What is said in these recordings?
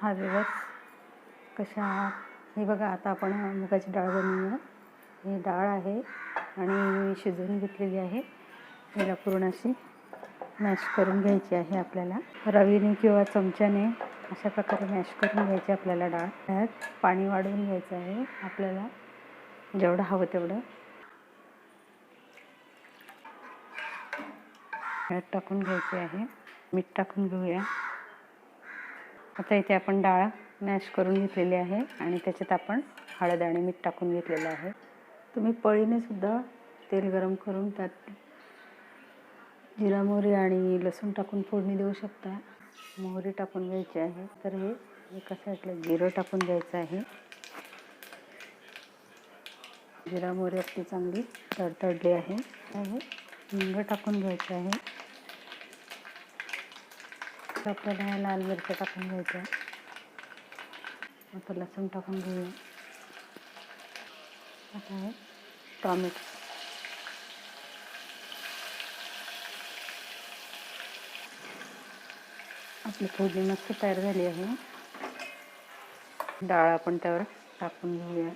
हा दिवस कशा आहात? हे बघा आता आपण मुगाची डाळ बनवूया. ही डाळ आहे आणि शिजवून घेतलेली आहे. हिला पूर्ण अशी मॅश करून घ्यायची आहे आपल्याला. रवीने किंवा चमच्याने अशा प्रकारे मॅश करून घ्यायची आपल्याला डाळ. त्यात पाणी वाढवून घ्यायचं आहे आपल्याला. जेवढं हवं तेवढं. टाकून घ्यायची आहे. मीठ टाकून घेऊया. आता इथे आपण डाळ मॅश करून घेतलेली आहे आणि त्याच्यात आपण हळद आणि मीठ टाकून घेतलेलं आहे. तुम्ही पळीने सुद्धा तेल गरम करून त्यात जिरा मोहरी आणि लसूण टाकून फोडणी देऊ शकता. मोहरी टाकून घ्यायची आहे. तर हे एका साईडला जिरं टाकून द्यायचं आहे. जिरा मोहरी आपली चांगली तडतडली आहे. आहे हिंग टाकून घ्यायचं आहे. आपल्याला ह्या लाल मिरच्या टाकून घ्यायच्या. आता लसूण टाकून घेऊया आता आहे टॉमॅटो. आपली फोडणी मस्त तयार झाली आहे. डाळ आपण त्यावर टाकून घेऊया.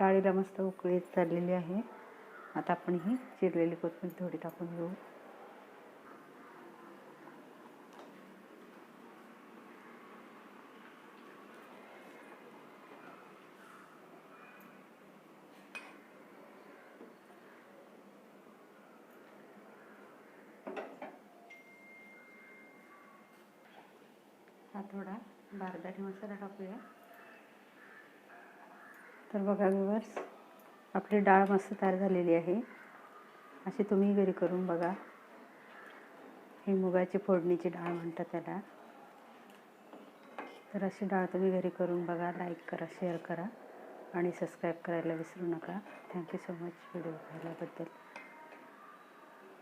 डाळीला मस्त उकळी चाललेली आहे. आता आपण ही चिरलेली कोथिंबीर थोडी टाकून घेऊ. हा थोडा बारदारी मसाला टाकूया. तर बघा व्यवर्स आपली डाळ मस्त तयार झालेली आहे. अशी तुम्ही घरी करून बघा. ही मुगाची फोडणीची डाळ म्हणतात त्याला. तर अशी डाळ तुम्ही घरी करून बघा लाईक करा शेअर करा आणि सबस्क्राईब करायला विसरू नका. थँक्यू सो मच व्हिडिओ पाहिल्याबद्दल